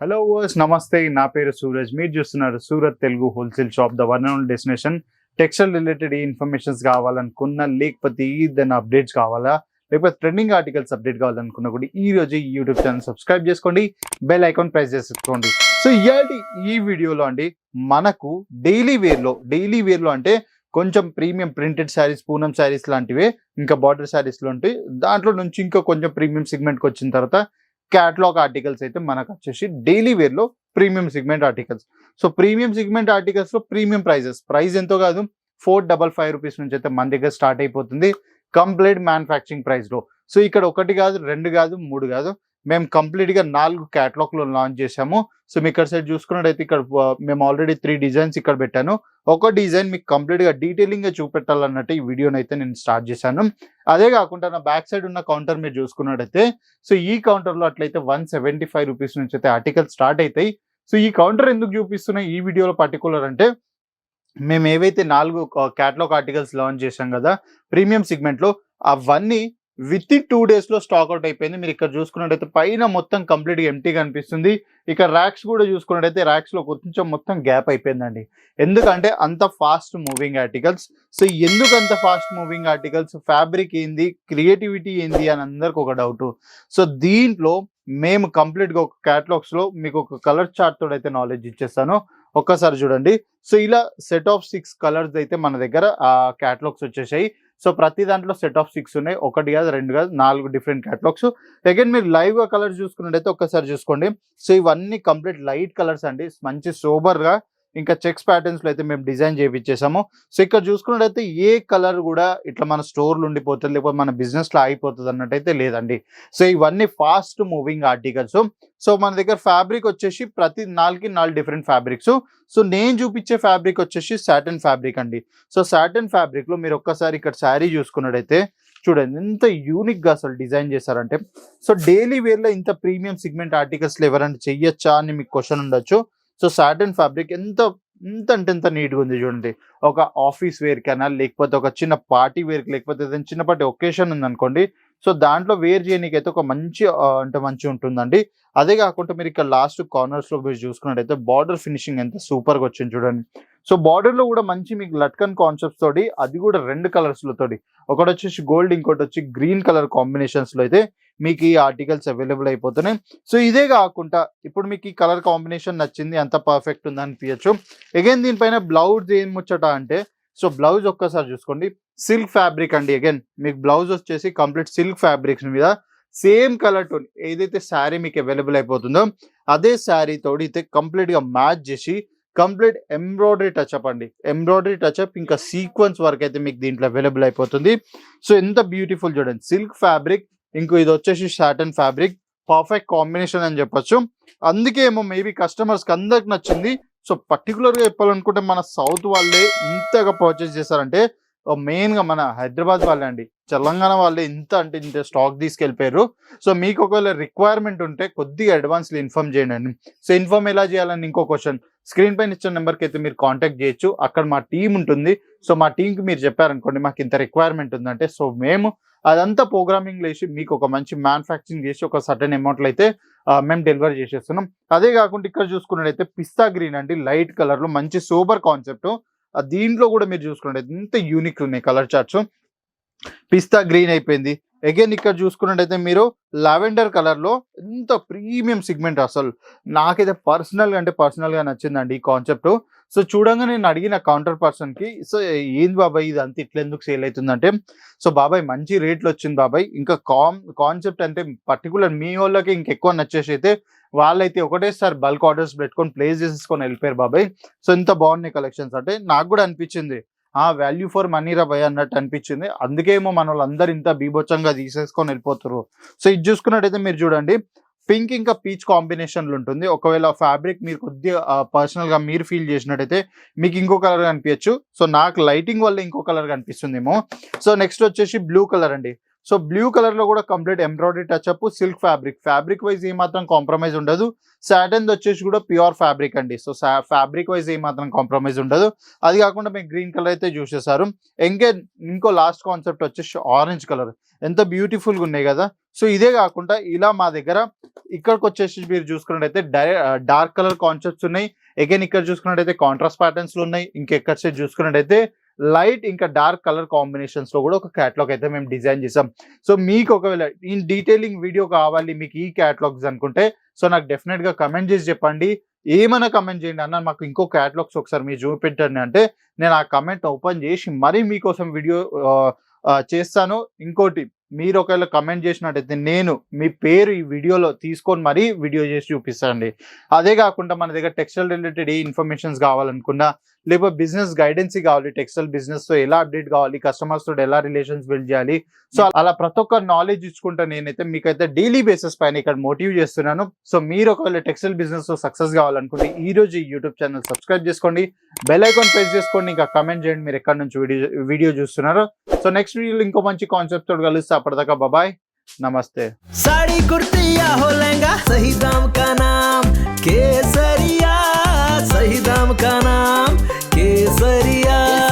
Hello verse నమస్తే నా పేరు సూరజ్. మీరు చూస్తున్నారు Surat Telugu wholesale shop the one and destination textile related informations కావాలనుకున్న లేకపోతే ఏదైనా అప్డేట్స్ కావాలా లేకపోతే ట్రెండింగ్ ఆర్టికల్స్ అప్డేట్ కావాలనుకున్నా కూడా ఈ రోజు ఈ యూట్యూబ్ ఛానల్ సబ్స్క్రైబ్ చేసుకోండి. బెల్ ఐకాన్ ప్రెస్ చేసుకోండి సో ఇయాటి ఈ వీడియోలో అండి మనకు డైలీ వేర్లో డైలీ వేర్లో అంటే కొంచెం ప్రీమియం ప్రింటెడ్ శారీస్ పూనం శారీస్ లాంటివే ఇంకా బార్డర్ శారీస్లో ఉంటాయి దాంట్లో నుంచి ఇంకా కొంచెం ప్రీమియం సెగ్మెంట్కి వచ్చిన తర్వాత క్యాటలాగ్ ఆర్టికల్స్ అయితే మనకు వచ్చేసి daily వేర్లో premium segment articles so premium segment ఆర్టికల్స్లో premium prices price ఎంతో కాదు ఫోర్ డబల్ ఫైవ్ రూపీస్ నుంచి అయితే మన దగ్గర స్టార్ట్ అయిపోతుంది. కంప్లీట్ మ్యానుఫ్యాక్చరింగ్ ప్రైస్లో సో ఇక్కడ ఒకటి కాదు రెండు కాదు మూడు కాదు మేము కంప్లీట్గా నాలుగు క్యాటలాగ్లో లాంచ్ చేసాము సో మీకు ఇక్కడ సైడ్ చూసుకున్నట్టయితే ఇక్కడ మేము ఆల్రెడీ త్రీ డిజైన్స్ ఇక్కడ పెట్టాను. ఒక డిజైన్ మీకు కంప్లీట్గా డీటెయిలింగ్గా చూపెట్టాలన్నట్టు ఈ వీడియోని అయితే నేను స్టార్ట్ చేశాను. అదే కాకుండా నా బ్యాక్ సైడ్ ఉన్న కౌంటర్ మీరు చూసుకున్నట్టయితే సో ఈ కౌంటర్లో అట్లయితే వన్ సెవెంటీ ఫైవ్ రూపీస్ నుంచి అయితే ఆర్టికల్ స్టార్ట్ అవుతాయి సో ఈ కౌంటర్ ఎందుకు చూపిస్తున్నా ఈ వీడియోలో పర్టికులర్ అంటే మేము ఏవైతే నాలుగు క్యాటలాగ్ ఆర్టికల్స్ లాంచ్ చేశాం కదా ప్రీమియం సిగ్మెంట్లో అవన్నీ విత్ ఇన్ టూ డేస్లో స్టాక్ అవుట్ అయిపోయింది. మీరు ఇక్కడ చూసుకున్నట్టయితే పైన మొత్తం కంప్లీట్ ఎంటీ ఎంటీగా అనిపిస్తుంది ఇక్కడ ర్యాక్స్ కూడా చూసుకున్నట్టయితే ర్యాక్స్లో కొంచెం మొత్తం గ్యాప్ అయిపోయిందండి. ఎందుకంటే అంత ఫాస్ట్ మూవింగ్ ఆర్టికల్స్ సో ఎందుకు అంత ఫాస్ట్ మూవింగ్ ఆర్టికల్స్ ఫ్యాబ్రిక్ ఏంది? క్రియేటివిటీ ఏంది? అని అందరికి ఒక డౌట్ సో దీంట్లో మేము కంప్లీట్గా ఒక క్యాటలాగ్స్లో మీకు ఒక కలర్ చార్ట్ అయితే నాలెడ్జ్ ఇచ్చేస్తాను. ఒక్కసారి చూడండి. సో ఇలా సెట్ ఆఫ్ సిక్స్ కలర్స్ అయితే మన దగ్గర ఆ క్యాటలాగ్స్ వచ్చేసాయి. సో ప్రతి దాంట్లో సెట్ ఆఫ్ సిక్స్ ఉన్నాయి. ఒకటి కాదు రెండు కాదు నాలుగు డిఫరెంట్ క్యాటలాగ్స్ అగైన్ మీరు లైవ్గా కలర్ చూసుకున్నట్టయితే ఒక్కసారి చూసుకోండి. సో ఇవన్నీ కంప్లీట్ లైట్ కలర్స్ అండి. మంచి సోబర్గా ఇంకా చెక్స్ ప్యాటర్న్స్లో అయితే మేము డిజైన్ చేయించేసాము సో ఇక్కడ చూసుకున్నట్టయితే ఏ కలర్ కూడా ఇట్లా మన స్టోర్లు ఉండిపోతుంది లేకపోతే మన బిజినెస్లో ఆగిపోతుంది అన్నట్టయితే లేదండి. సో ఇవన్నీ ఫాస్ట్ మూవింగ్ ఆర్టికల్స్ సో మన దగ్గర ఫ్యాబ్రిక్ వచ్చేసి ప్రతి నాలుగుకి నాలుగు డిఫరెంట్ ఫ్యాబ్రిక్స్ సో నేను చూపించే ఫ్యాబ్రిక్ వచ్చేసి సాటన్ ఫ్యాబ్రిక్ అండి. సో సాటన్ ఫ్యాబ్రిక్లో మీరు ఒక్కసారి ఇక్కడ శారీ చూసుకున్నట్టయితే చూడండి ఎంత యూనిక్గా అసలు డిజైన్ చేశారంటే. సో డైలీ వేర్లో ఇంత ప్రీమియం సిగ్మెంట్ ఆర్టికల్స్ ఎవరైనా చెయ్యొచ్చా అని మీకు క్వశ్చన్ ఉండొచ్చు. సో సాటన్ ఫ్యాబ్రిక్ ఎంత ఎంత అంటే ఎంత నీట్గా ఉంది చూడండి. ఒక ఆఫీస్ వేర్ కైనా లేకపోతే ఒక చిన్న పార్టీ వేర్కి లేకపోతే ఏదైనా చిన్నపాటి ఒకేషన్ ఉందనుకోండి సో దాంట్లో వేర్ చేయడానికి అయితే ఒక మంచి అంటే మంచి ఉంటుందండి. అదే కాకుండా మీరు ఇక్కడ లాస్ట్ కార్నర్స్లో మీరు చూసుకున్నట్టయితే బార్డర్ ఫినిషింగ్ ఎంత సూపర్గా వచ్చింది చూడండి. సో బార్డర్లో కూడా మంచి మీకు లట్కన్ కాన్సెప్ట్స్ తోటి అది కూడా రెండు కలర్స్లో తోటి ఒకటి వచ్చేసి గోల్డ్ ఇంకోటి వచ్చి గ్రీన్ కలర్ కాంబినేషన్స్లో అయితే మీకు ఈ ఆర్టికల్స్ అవైలబుల్ అయిపోతున్నాయి. సో ఇదే కాకుండా ఇప్పుడు మీకు ఈ కలర్ కాంబినేషన్ నచ్చింది అంత పర్ఫెక్ట్ ఉంది అనిపించచ్చు అగైన్ దీనిపైన బ్లౌజ్ ఏం ముచ్చట అంటే సో బ్లౌజ్ ఒక్కసారి చూసుకోండి. సిల్క్ ఫ్యాబ్రిక్ అండి అగైన్ మీకు బ్లౌజ్ వచ్చేసి కంప్లీట్ సిల్క్ ఫ్యాబ్రిక్స్ మీద. సేమ్ కలర్ టోన్ ఏదైతే శారీ మీకు అవైలబుల్ అయిపోతుందో అదే శారీ తోడితే అయితే మ్యాచ్ చేసి కంప్లీట్ ఎంబ్రాయిడరీ టచ్అప్ అండి. ఎంబ్రాయిడరీ టచ్అప్ ఇంకా సీక్వెన్స్ వర్క్ అయితే మీకు దీంట్లో అవైలబుల్ అయిపోతుంది. సో ఎంత బ్యూటిఫుల్ చూడండి. సిల్క్ ఫ్యాబ్రిక్ ఇంకో ఇది వచ్చేసి సాటన్ ఫ్యాబ్రిక్ పర్ఫెక్ట్ కాంబినేషన్ అని చెప్పొచ్చు. అందుకే ఏమో మేబీ కస్టమర్స్కి అందరికి నచ్చింది. సో పర్టికులర్గా చెప్పాలనుకుంటే మన సౌత్ వాళ్ళే ఇంతగా పర్చేస్ చేశారంటే మెయిన్గా మన హైదరాబాద్ వాళ్ళే అండి. తెలంగాణ వాళ్ళే ఇంత అంటే ఇంత స్టాక్ తీసుకెళ్ళిపోయారు. సో మీకు ఒకవేళ రిక్వైర్మెంట్ ఉంటే కొద్దిగా అడ్వాన్స్లో ఇన్ఫార్మ్ చేయండి సో ఇన్ఫార్మ్ ఎలా చేయాలని ఇంకో క్వశ్చన్ స్క్రీన్ పైన ఇచ్చిన నెంబర్కి అయితే మీరు కాంటాక్ట్ చేయొచ్చు. అక్కడ మా టీం ఉంటుంది. సో మా టీంకి మీరు చెప్పారనుకోండి మాకు ఇంత రిక్వైర్మెంట్ ఉందంటే సో మేము అదంతా ప్రోగ్రామింగ్ వేసి మీకు ఒక మంచి మ్యానుఫ్యాక్చరింగ్ చేసి ఒక సర్టన్ అమౌంట్లో అయితే మేము డెలివరీ చేసేస్తున్నాం. అదే కాకుండా ఇక్కడ చూసుకున్నట్టయితే పిస్తా గ్రీన్ అండి. లైట్ కలర్లో మంచి సూపర్ కాన్సెప్ట్ దీంట్లో కూడా మీరు చూసుకున్నట్టయితే ఇంత యూనిక్ ఉన్నాయి కలర్ చార్ట్స్ పిస్తా గ్రీన్ అయిపోయింది. అగైన్ ఇక్కడ చూసుకున్నట్టయితే మీరు లావెండర్ కలర్లో ఎంత ప్రీమియం సిగ్మెంట్ అసలు. నాకైతే పర్సనల్గా అంటే పర్సనల్గా నచ్చిందండి ఈ కాన్సెప్ట్. సో చూడంగా నేను అడిగిన కౌంటర్ పర్సన్కి సో ఏంది బాబాయ్ ఇది అంత ఇట్లా ఎందుకు సేల్ అవుతుందంటే? సో బాబాయ్ మంచి రేట్లు వచ్చింది బాబాయ్. ఇంకా కామ్ కాన్సెప్ట్ అంటే పర్టికులర్ మీ వాళ్ళకి ఇంకెక్కువ నచ్చేసి అయితే వాళ్ళైతే ఒకటేసారి బల్క్ ఆర్డర్స్ పెట్టుకొని ప్లేస్ చేసేసుకొని వెళ్ళిపోయారు బాబాయ్. సో ఎంత బాగున్నాయి కలెక్షన్స్. అంటే నాకు కూడా అనిపించింది. ఆ వాల్యూ ఫర్ మనీ రా భయ అన్నట్టు అనిపించింది. అందుకేమో మన వాళ్ళందరూ ఇంత బీభత్సంగా తీసేసుకొని వెళ్ళిపోతారు సో ఇది చూసుకున్నట్టయితే మీరు చూడండి పింక్ ఇంకా పీచ్ కాంబినేషన్లు ఉంటుంది. ఒకవేళ ఫ్యాబ్రిక్ మీరు కొద్దిగా పర్సనల్గా మీరు ఫీల్ చేసినట్టయితే మీకు ఇంకో కలర్ కనిపించచ్చు. సో నాకు లైటింగ్ వల్ల ఇంకో కలర్ కనిపిస్తుందేమో. సో నెక్స్ట్ వచ్చేసి బ్లూ కలర్ అండి. సో బ్లూ కలర్లో కూడా complete embroidery touch up silk fabric. Fabric wise ఏమాత్రం కాంప్రమైజ్ ఉండదు. సాటన్ వచ్చేసి కూడా ప్యూర్ ఫ్యాబ్రిక్ అండి. సో ఫ్యాబ్రిక్ వైజ్ ఏ మాత్రం కాంప్రమైజ్ ఉండదు. అది కాకుండా మీకు గ్రీన్ కలర్ అయితే చూసేసారు ఇంకే ఇంకో లాస్ట్ కాన్సెప్ట్ వచ్చేసి ఆరెంజ్ కలర్. ఎంత బ్యూటిఫుల్గా ఉన్నాయి కదా. సో ఇదే కాకుండా ఇలా మా దగ్గర ఇక్కడికి వచ్చేసి మీరు చూసుకున్నట్టయితే డార్క్ కలర్ కాన్సెప్ట్స్ ఉన్నాయి. అగైన్ ఇక్కడ చూసుకున్నట్టయితే కాంట్రాస్ట్ ప్యాటర్న్స్లు ఉన్నాయి. ఇంకెక్కడ సైడ్ చూసుకున్నట్టయితే లైట్ ఇంకా డార్క్ కలర్ కాంబినేషన్స్లో కూడా ఒక క్యాటలాగ్ అయితే మేము డిజైన్ చేసాం. సో మీకు ఒకవేళ ఇన్ డీటెయిలింగ్ వీడియో కావాలి మీకు ఈ క్యాటలాగ్స్ అనుకుంటే సో నాకు డెఫినెట్గా కమెంట్ చేసి చెప్పండి. ఏమైనా కమెంట్ చేయండి అన్న మాకు ఇంకో క్యాటలాగ్స్ ఒకసారి మీరు చూపెట్టండి అంటే నేను ఆ కమెంట్ ఓపెన్ చేసి మరీ మీకోసం వీడియో చేస్తాను. ఇంకోటి మీరు ఒకవేళ కమెంట్ చేసినట్టయితే నేను మీ పేరు ఈ వీడియోలో తీసుకొని మరీ వీడియో చేసి చూపిస్తానండి. అదే కాకుండా మన దగ్గర టెక్స్టైల్ రిలేటెడ్ ఏ ఇన్ఫర్మేషన్స్ కావాలనుకున్నా లేకపోతే బిజినెస్ గైడెన్స్ కావాలి టెక్స్టైల్ బిజినెస్తో ఎలా అప్డేట్ కావాలి కస్టమర్స్తో ఎలా రిలేషన్స్ బిల్డ్ చేయాలి. సో అలా ప్రతి ఒక్క నాలెడ్జ్ ఇచ్చుకుంటా నేనైతే మీకైతే డైలీ బేసిస్ పైన ఇక్కడ మోటివ్ చేస్తున్నాను. సో మీరు ఒకవేళ టెక్స్టైల్ బిజినెస్లో సక్సెస్ కావాలనుకుంటే ఈ రోజు ఈ యూట్యూబ్ ఛానల్ సబ్స్క్రైబ్ చేసుకోండి. Bell icon press comment video चूस्ट so next video इंको मैं का तो कल अपर्दा नमस्ते साड़ी का नाम, केसरिया।